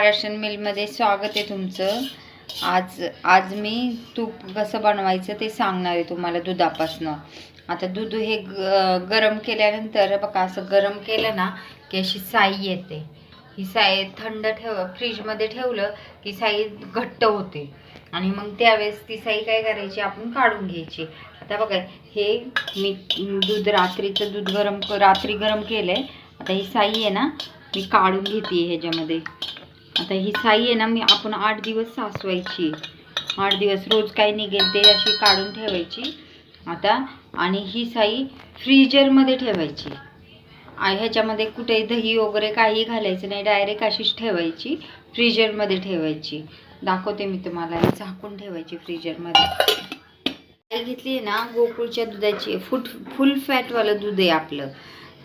महाराष्ट्रन मिलमध्ये स्वागत आहे तुमचं. आज आज मी तूप कसं बनवायचं ते सांगणार आहे तुम्हाला दुधापासनं. आता दूध हे ग गरम केल्यानंतर बघा असं गरम केलं ना की अशी साई येते. ही साई थंड ठेव फ्रीजमध्ये ठेवलं की साई घट्ट होते. आणि मग त्यावेळेस ती साई काय करायची? आपण काढून घ्यायची. आता बघा हे मी दूध रात्रीचं दूध गरम रात्री गरम केलं आहे आता ही साई आहे ना मी काढून घेते ह्याच्यामध्ये. आता ही साई आहे ना मी आपण आठ दिवस सासवायची. आठ दिवस रोज काही निघेल ते अशी काढून ठेवायची. आता आणि ही साई फ्रीजरमध्ये ठेवायची. ह्याच्यामध्ये कुठेही दही वगैरे काही घालायचं नाही डायरेक्ट अशीच ठेवायची फ्रीजरमध्ये ठेवायची. दाखवते मी तुम्हाला झाकून ठेवायची फ्रीजरमध्ये. साई घेतली आहे ना गोकुळच्या दुधाची फुट फुल फॅटवालं दूध आहे आपलं.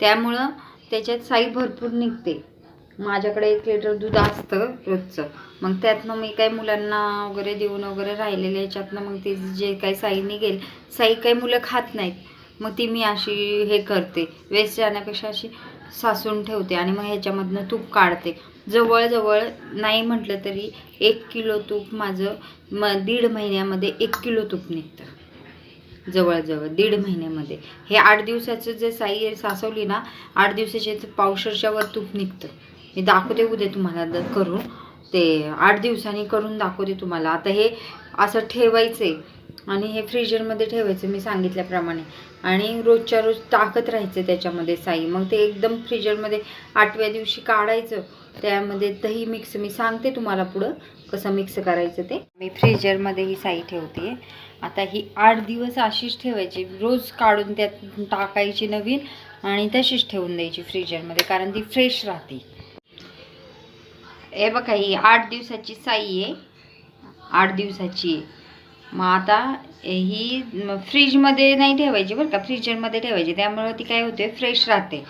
त्यामुळं त्याच्यात साई भरपूर निघते. माझ्याकडे एक लिटर दूध असतं रोजचं. मग त्यातनं मी काही मुलांना वगैरे देऊन वगैरे राहिलेले याच्यातनं मग ते जे काही साई निघेल साई काही मुलं खात नाहीत. मग ती मी अशी हे करते. वेस्ट जाण्यापेक्षा अशी सासून ठेवते आणि मग ह्याच्यामधनं तूप काढते. जवळजवळ नाही म्हटलं तरी एक किलो तूप माझं म दीड महिन्यामध्ये एक किलो तूप निघतं. जवळजवळ दीड महिन्यामध्ये. हे आठ दिवसाचं जे साई सासवली ना आठ दिवसाचे पावशरच्या वर तूप निघतं. मी दाखवते उद्या तुम्हाला करून. ते आठ दिवसांनी करून दाखवते तुम्हाला. आता हे असं ठेवायचे आणि हे फ्रीजरमध्ये ठेवायचं मी सांगितल्याप्रमाणे. आणि रोजच्या रोज टाकत राहायचं त्याच्यामध्ये साई. मग ते एकदम फ्रीजरमध्ये आठव्या दिवशी काढायचं. त्यामध्ये दही मिक्स मी सांगते तुम्हाला पुढं कसं मिक्स करायचं ते. मी फ्रीजरमध्ये ही साई ठेवते आता ही आठ दिवस अशीच ठेवायची. रोज काढून त्यात टाकायची नवीन आणि तशीच ठेवून द्यायची फ्रीजरमध्ये कारण ती फ्रेश राहते. हे बघा ही आठ दिवसाची साई आहे. आठ दिवसाची आहे. मग आता ही फ्रीजमध्ये नाही ठेवायची बरं का फ्रीजरमध्ये ठेवायची. त्यामुळं ती काय होते फ्रेश राहते.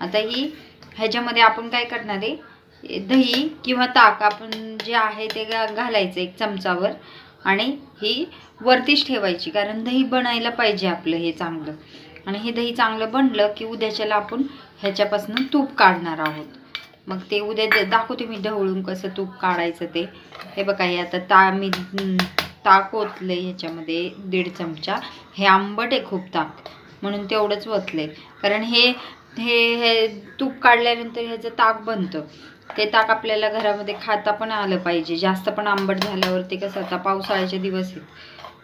आता ही ह्याच्यामध्ये आपण काय करणार आहे दही किंवा ताक आपण जे आहे ते घा घालायचं एक चमचावर आणि ही वरतीच ठेवायची कारण दही बनायला पाहिजे आपलं हे चांगलं. आणि हे दही चांगलं बनलं की उद्याच्याला आपण ह्याच्यापासून तूप काढणार आहोत. मग ते उद्या दाखवते मी ढवळून कसं तूप काढायचं ते. हे बघा हे आता ता मी ताक ओतलं ह्याच्यामध्ये दीड चमचा. हे आंबट आहे खूप ताक म्हणून तेवढंच ओतलं कारण हे हे हे तूप काढल्यानंतर ह्याचं ताक बनतं. ते ताक आपल्याला घरामध्ये खाता पण आलं पाहिजे. जास्त पण आंबट झाल्यावर ते कसं आता पावसाळ्याचे दिवस आहेत.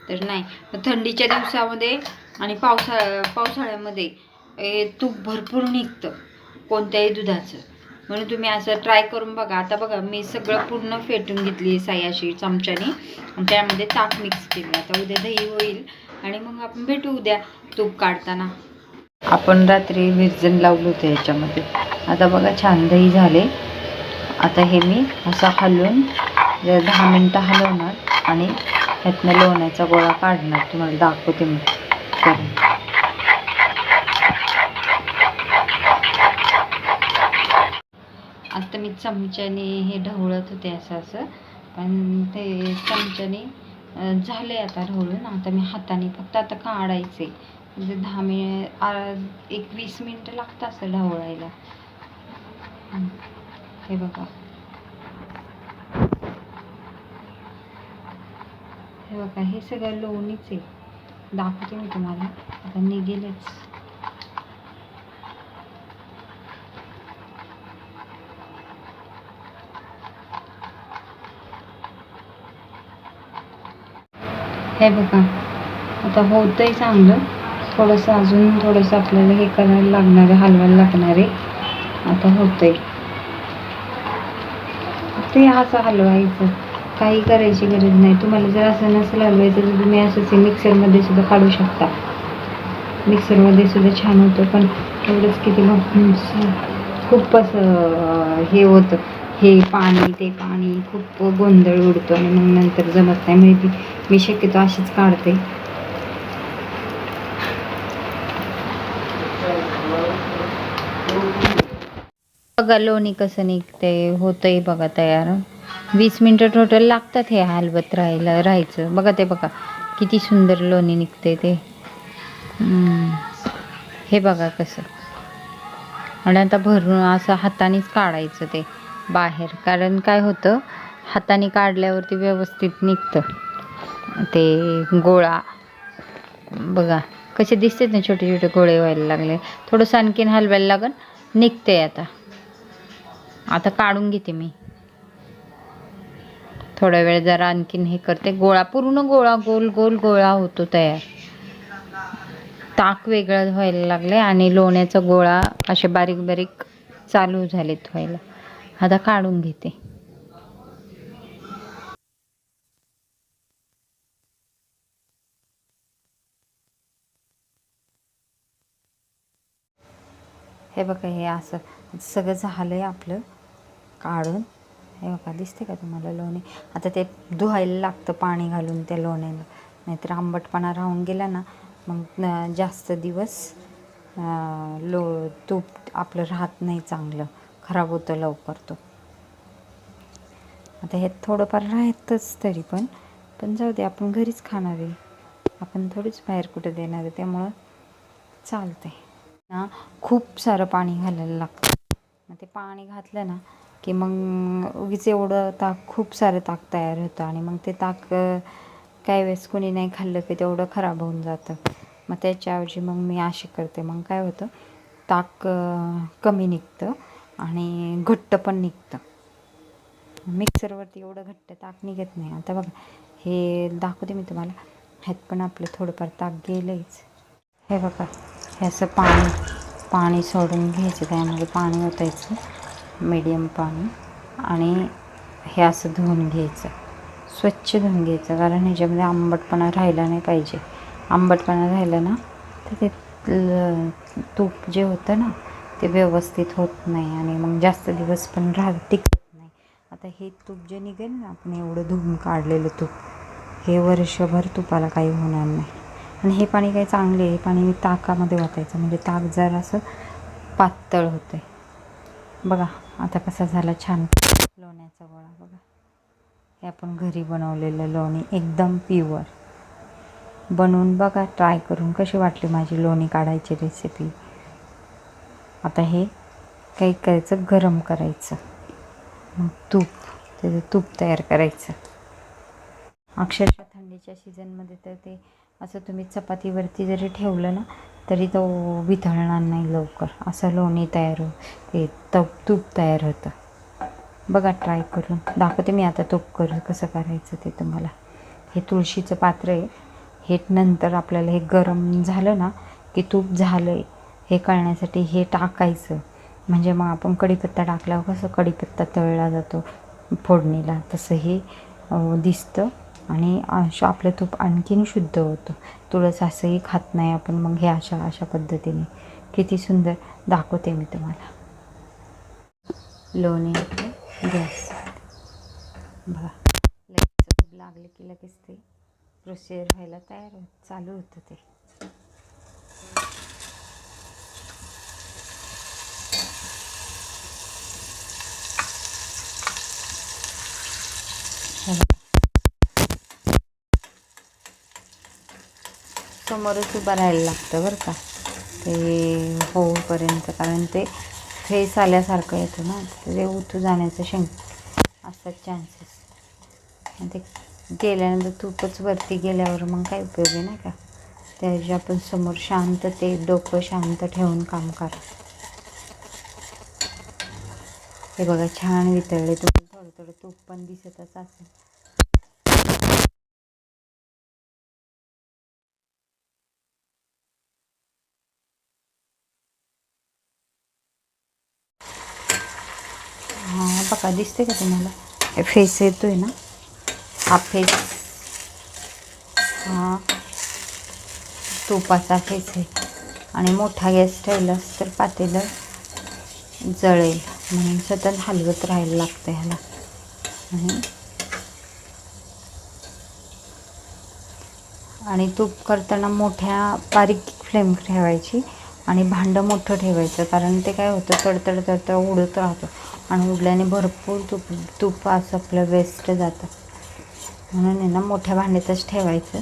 तर नाही. थंडीच्या दिवसामध्ये आणि पावसाळ्या पावसाळ्यामध्ये तूप भरपूर निघतं कोणत्याही दुधाचं. म्हणून तुम्ही असं ट्राय करून बघा. आता बघा मी सगळं पूर्ण फेटून घेतली साई अशी चमच्याने. आणि त्यामध्ये ताक मिक्स केलं. आता उद्या दही होईल आणि मग आपण भेटू उद्या तूप काढताना. आपण रात्री विरजन लावलं होतं याच्यामध्ये. आता बघा छान दही झाले. आता हे मी असं हलवून दहा मिनटं हलवणार आणि ह्यातनं लोण्याचा गोळा काढणार. तुम्हाला दाखवते मी. करून आता मी चमच्याने हे ढवळत होते असं असं. पण ते चमच्याने झाले आता ढवळून. आता मी हाताने फक्त आता काढायचे. म्हणजे दहा मिनिट एक वीस मिनटं लागतं असं ढवळायला. हे बघा. हे बघा हे सगळं लोणीच आहे. दाखवते मी तुम्हाला. आता निघेलच. हे बघा. आता होतंय चांगलं. थोडंसं अजून थोडंसं आपल्याला हे करायला लागणार आहे हलवायला लागणार आहे. आता होतंय. ते असं हलवायचं. काही करायची गरज नाही. तुम्हाला जर असं नसेल हलवायचं तर तुम्ही असंच मिक्सरमध्ये सुद्धा काढू शकता. मिक्सरमध्ये सुद्धा छान होतं पण एवढंच किती खूप असं हे होतं. हे पाणी ते पाणी खूप गोंधळ उडतो आणि मग नंतर जमत नाही. म्हणजे मी शक्यतो अशीच काढते. बघा लोणी कसं निघते होतंय बघा तयार. वीस मिनटं टोटल लागतात हे हलवत राहायला राहायचं. बघा ते बघा किती सुंदर लोणी निघते ते. हे बघा कसं. आणि आता भरून असं हातानेच काढायचं ते. बाहेर. कारण काय होतं हाताने काढल्यावरती व्यवस्थित निघतं. ते गोळा बघा कसे दिसतात ना छोटे छोटे गोळे व्हायला लागले. थोडंसं आणखीन हलवायला लागन निघते आता. आता काढून घेते मी. थोडा वेळ जरा आणखीन हे करते. गोळा पूर्ण गोळा गोल गोल गोळा होतो तयार. ताक वेगळं व्हायला लागले आणि लोण्याचा गोळा असे बारीक बारीक चालू झालेत व्हायला. आता काढून घेते. हे बघा हे असं सगळं झालं आहे आपलं. काढून. हे बघा दिसते का तुम्हाला लोणी? आता ते धुवायला लागतं पाणी घालून त्या लोण्याला. नाहीतर आंबटपणा राहून गेला ना मग जास्त दिवस लो तूप आपलं राहत नाही चांगलं. खराब होतं लवकर तो. आता हे थोडंफार राहतच तरी पण पण जाऊ दे आपण घरीच खाणार आहे. आपण थोडीच बाहेर कुठं देणार आहे त्यामुळं चालते ना खूप सारं पाणी घालायला लागतं. मग ते पाणी घातलं ना की मग उगीच एवढं ताक खूप सारं ताक तयार होतं आणि मग ते ताक काही वेळेस कोणी नाही खाल्लं की तेवढं खराब होऊन जातं. मग त्याच्याऐवजी मग मी अशी करते. मग काय होतं ताक कमी निघतं. आणि घट्ट पण निघतं. मिक्सरवरती एवढं घट्ट ताक निघत नाही. आता बघा हे दाखवते मी तुम्हाला. ह्यात पण आपलं थोडंफार ताक गेलंच हे बघा हे असं पाणी पाणी सोडून घ्यायचं त्यामध्ये पाणी ओतायचं मीडियम पाणी. आणि हे असं धुवून घ्यायचं. स्वच्छ धुवून घ्यायचं कारण ह्याच्यामध्ये आंबटपणा राहिला नाही पाहिजे. आंबटपणा राहिला ना तर ते तूप जे होतं ना ते व्यवस्थित होत नाही आणि मग जास्त दिवस पण राह टिकत नाही. आता हे तूप जे निघेल ना आपण एवढं धुवून काढलेलं तूप हे वर्षभर तुपाला काही होणार नाही. आणि हे पाणी काही चांगले आहे हे पाणी मी ताकामध्ये वाटायचं म्हणजे ताक जर असं पातळ होतं आहे बघा आता कसा झाला छान लोण्याचा गोळा बघा. हे आपण घरी बनवलेलं लोणी एकदम प्युअर बनवून बघा ट्राय करून कशी वाटली माझी लोणी काढायची रेसिपी आता हे काही करायचं गरम करायचं. मग तूप त्याचं तूप तयार करायचं. अक्षरशः थंडीच्या सीझनमध्ये तर ते असं तुम्ही चपातीवरती जरी ठेवलं ना तरी तो वितळणार नाही लवकर. असं लोणी तयार हो ते तप तूप तयार होतं. बघा ट्राय करून. दाखवते मी आता तूप करून कसं करायचं ते तुम्हाला. हे तुळशीचं पात्र आहे. हे नंतर आपल्याला हे गरम झालं ना की तूप झालं आहे हे कळण्यासाठी हे टाकायचं. म्हणजे मग आपण कढीपत्ता टाकल्यावर कसं कढीपत्ता तळला जातो फोडणीला. तसं हे दिसतं. आणि अशा आपलं तूप आणखीन शुद्ध होतं. तुळस असंही खात नाही आपण. मग हे अशा अशा पद्धतीने. किती सुंदर. दाखवते मी तुम्हाला. लोणी गॅस. बघा. लगेच तूप लागले की लगेच ते प्रोसिजर व्हायला तयार होत. चालू होतं ते. समोरच उभं राहायला लागतं बरं का. ते होऊपर्यंत कारण ते फेस आल्यासारखं येतं ना. ते उतू जाण्याचं शंक असतात चान्सेस आणि ते गेल्यानंतर तूपच वरती गेल्यावर मग काय उपयोग आहे नाही का? त्याच्या आपण समोर शांत ते डोकं शांत ठेवून काम करा. हे बघा छान वितळले तुम्ही. थोडं थोडं तूप पण दिसतच असेल. का दिसते का तुम्हाला? हे फेस येतो आहे ना? हा फेस हा. तुपाचा फेस आहे. आणि मोठा गॅस ठेवलास तर पातेलं जळेल. म्हणून सतत हलवत राहायला लागतं ह्याला. आणि आणि तूप करताना मोठ्या बारीक फ्लेम ठेवायची. आणि भांडं मोठं ठेवायचं कारण ते काय होतं तडतड तडतड उडत राहतं. आणि उडल्याने भरपूर तूप तूप असं आपलं वेस्ट जातं. म्हणून आहे ना मोठ्या भांड्यातच ठेवायचं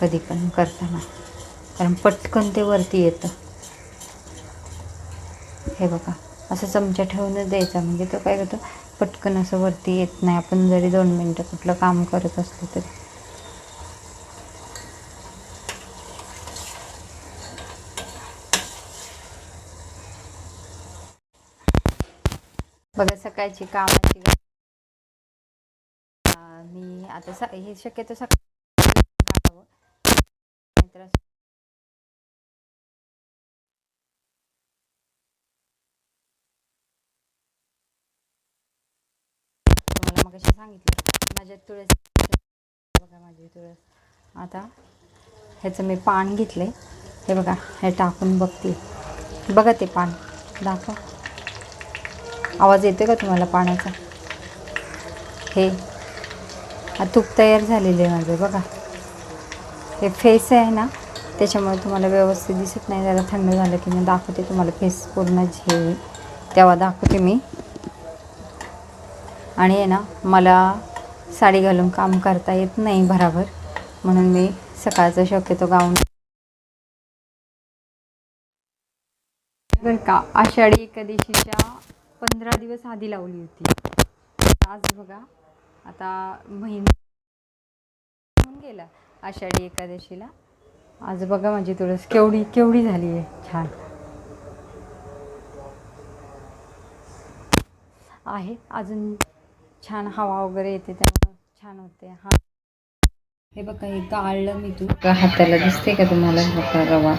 कधी पण करताना. कारण पटकन ते वरती येतं. हे बघा असं चमचा ठेवूनच द्यायचा. म्हणजे तो काय होतं पटकन असं वरती येत नाही. आपण जरी दोन मिनटं कुठलं काम करत असलो तरी. बघा सकाळची कामाची मी आणि आता स हे शक्यतो सकाळी काढावं. नाहीतर तुम्हाला मग सांगितलं माझ्या तुळस बघा माझी तुळस. आता ह्याचं मी पान घेतले हे बघा हे टाकून बघते. बघा ते पान. दाखवा. आवाज येतो का तुम्हाला पाण्याचा? हे हा तूप तयार झालेले आहे माझे बघा. हे फेस आहे ना त्याच्यामुळे तुम्हाला व्यवस्थित दिसत नाही जरा थंड झालं की मी दाखवते तुम्हाला फेस पूर्ण झे तेव्हा दाखवते मी. आणि आहे ना मला साडी घालून काम करता येत नाही भराभर म्हणून मी सकाळचं शक्यतो गाऊन बरं का आषाढी एकादशीच्या पंधरा दिवस आधी लावली होती. आज बघा आता महिना होऊन गेला आषाढी एकादशीला. आज बघा माझी तुळस केवढी केवढी झाली आहे. छान. आहे. अजून छान हवा वगैरे येते त्यामुळं छान होते. हा. हे बघा हे गाळलं मी तू हाताला दिसते का तुम्हाला? बघा रवा.